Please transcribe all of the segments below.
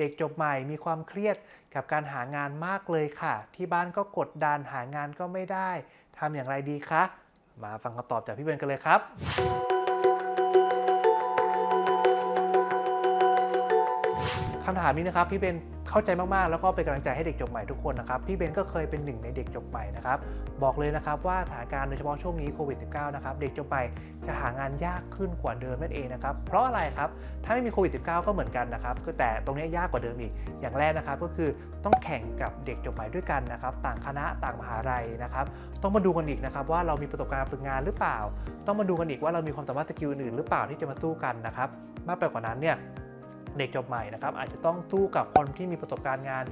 เด็กจบใหม่มีความเครียดกับการหางานมากเลยค่ะ ที่บ้านก็กดดันหางานก็ไม่ได้ทำอย่างไรดีคะ มาฟังคำตอบจากพี่เบนกันเลยครับ คำถามนี้นะครับพี่เบนเข้าใจมากๆ แล้วก็เป็นกำลังใจให้เด็กจบใหม่ทุกคนนะครับพี่เบนก็เคยเป็นหนึ่งในเด็กจบใหม่นะครับบอกเลยนะครับว่าสถานการณ์โดยเฉพาะช่วงนี้โควิด -19 นะครับเด็กจบใหม่จะหางานยากขึ้นกว่าเดิมนั่นเองนะครับเพราะอะไรครับถ้าไม่มีโควิด -19 ก็เหมือนกันนะครับแต่ตรงนี้ยากกว่าเดิมอีกอย่างแรกนะครับก็คือต้องแข่งกับเด็กจบใหม่ด้วยกันนะครับต่างคณะต่างมหาลัยนะครับต้องมาดูกันอีกนะครับว่าเรามีประสบการณ์ฝึกงานหรือเปล่า ต้องมาดูกันอีกว่าเรามีความสามารถสกิลอื่นหรือเปล่าที่จะมาสู้กันนะครับมากไปกว่านั้นเนี่ย เด็กจบใหม่นะครับอาจจะต้องสู้กับคนที่มีประสบการณ์งาน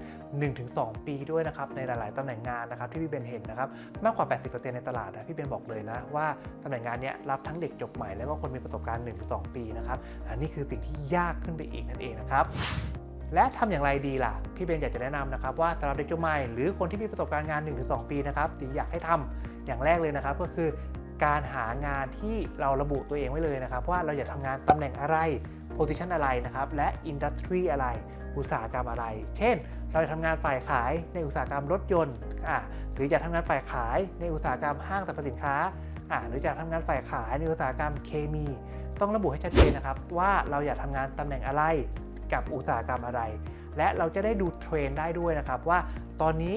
1-2 ปีด้วยนะครับในหลาย ๆตำแหน่งงานนะครับที่พี่เบนเห็นนะครับมากกว่า 80%ในตลาดนะพี่เบนบอกเลยนะว่าตำแหน่งงานนี้รับทั้งเด็กจบใหม่แล้วก็คนมีประสบการณ์ 1-2 ปีนะครับอันนี้คือสิ่งที่ยากขึ้นไปอีกนั่นเองนะครับและทำอย่างไรดีล่ะ พี่เบนอยากจะแนะนำนะครับว่าสำหรับเด็กจบใหม่หรือคนที่มีประสบการณ์งาน 1-2 ปีนะครับที่อยากให้ทำอย่างแรกเลยนะครับ ก็คือ การหางานที่เราระบุตัวเองไว้เลยนะครับ ว่าเราอยากทำงานตำแหน่งอะไร position อะไรนะครับ และ industry อะไร อุตสาหกรรมอะไร เช่น เราจะทำงานฝ่ายขายในอุตสาหกรรมรถยนต์อะหรืออยากทำงานฝ่ายขายในอุตสาหกรรมห้างสรรพสินค้าอะหรืออยากทำงานฝ่ายขายในอุตสาหกรรมเคมี ต้องระบุให้ชัดเจนนะครับ ว่าเราอยากทำงานตำแหน่งอะไรกับอุตสาหกรรมอะไร และเราจะได้ดูเทรนได้ด้วยนะครับว่าตอนนี้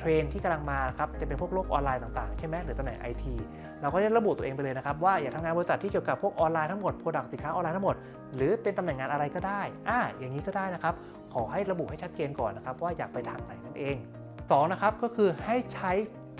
เทรนที่กำลังมาครับจะเป็นพวกโลกออนไลน์ต่างๆ ใช่ไหมหรือตำแหน่งไอทีเราก็จะระบุตัวเองไปเลยนะครับ ว่าอยากทำงานบริษัทที่เกี่ยวกับพวกออนไลน์ทั้งหมดโปรดักต์สินค้าออนไลน์ทั้งหมด หรือเป็นตำแหน่งงานอะไรก็ได้อ่าอย่างนี้ก็ได้นะครับ ขอให้ระบุให้ชัดเจนก่อนนะครับว่าอยากไปทางไหนนั่นเองสองนะครับก็คือให้ใช้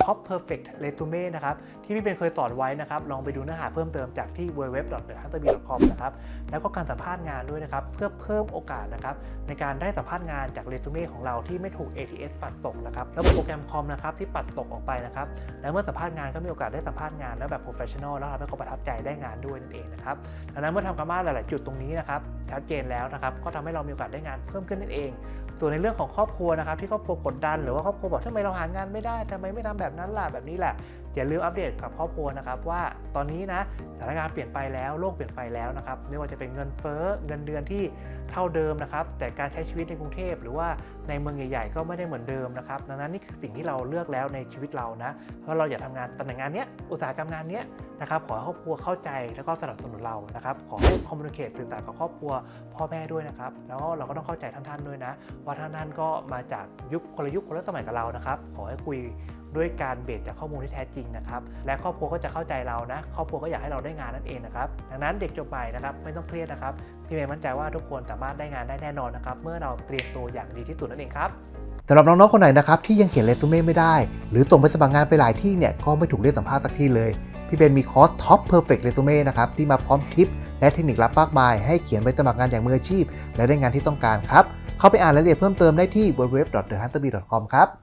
Top Perfect Resume นะครับที่พี่เป็นเคยสอนไว้นะครับลองไปดูเนื้อหาเพิ่มเติมจากที่ www.thehunterb.com นะครับแล้วก็การสัมภาษณ์งานด้วยนะครับเพื่อเพิ่มโอกาสนะครับในการได้สัมภาษณ์งานจากเรซูเม่ของเราที่ไม่ถูก ATS ปัดตกนะครับแล้วโปรแกรมคอมนะครับที่ปัดตกออกไปนะครับแล้วเมื่อสัมภาษณ์งานก็มีโอกาสได้สัมภาษณ์งานแล้วแบบ professional แล้วทำให้เขาประทับใจได้งานด้วยนั่นเองนะครับดังนั้นเมื่อทำการบ้านหลาย ๆ จุดตรงนี้นะครับ ชัดเจนแล้วนะครับ ก็ทำให้เรามีโอกาสได้งานเพิ่มขึ้นนั่นเอง ส่วนในเรื่องของครอบครัวนะครับที่ครอบครัวกดดัน หรือว่าครอบครัวบอกทำไมเราหางานไม่ได้ทำไมไม่ทำแบบนั้นล่ะแบบนี้แหละอย่าลืมอัปเดตกับครอบครัวนะครับว่าตอนนี้นะสถานการณ์เปลี่ยนไปแล้วโลกเปลี่ยนไปแล้วนะครับไม่ว่าจะเป็นเงินเฟ้อเงินเดือนที่เท่าเดิมนะครับแต่การใช้ชีวิตในกรุงเทพหรือว่าในเมืองใหญ่ๆ ก็ไม่ได้เหมือนเดิมนะครับดังนั้นนี่คือสิ่งที่เราเลือกแล้วในชีวิตเรานะเพราะเราอยากทำงานตำแหน่งงานเนี้ยอุตสาหกรรมงานเนี้ยนะครับขอให้ครอบครัวเข้าใจแล้วก็สนับสนุนเรานะครับขอให้คอมมูนิเคตสื่อสารกับครอบครัวพ่อแม่ด้วยนะครับแล้วเราก็ต้องเข้าใจท่านๆด้วยนะ ว่าท่านท่านก็มาจากยุคคนละยุคคนละสมัยกับเรานะครับขอให้คุย ด้วยการเบสจากข้อมูลที่แท้จริงนะครับและครอบครัวก็จะเข้าใจเรานะครอบครัวก็อยากให้เราได้งานนั่นเองนะครับดังนั้นเด็กจบใหม่นะครับไม่ต้องเครียดนะครับพี่เมย์มั่นใจว่าทุกคนสามารถได้งานได้แน่นอนนะครับเมื่อเราเตรียมตัวอย่างดีที่สุดนั่นเองครับสำหรับน้องๆคนไหนนะครับที่ยังเขียนเรซูเม่ไม่ได้ หรือส่งไปสมัครงานไปหลายที่เนี่ยก็ไม่ถูกเรียกสัมภาษณ์สักที่เลยพี่เบนมีคอร์ส Top Perfect Resume นะครับที่มาพร้อมทิป และเทคนิคลับมากมาย ให้เขียนไปสมัครงานอย่างมืออาชีพ และได้งานที่ต้องการครับ เข้าไปอ่านรายละเอียดเพิ่มเติมได้ที่ www.thehunterbee.com ครับ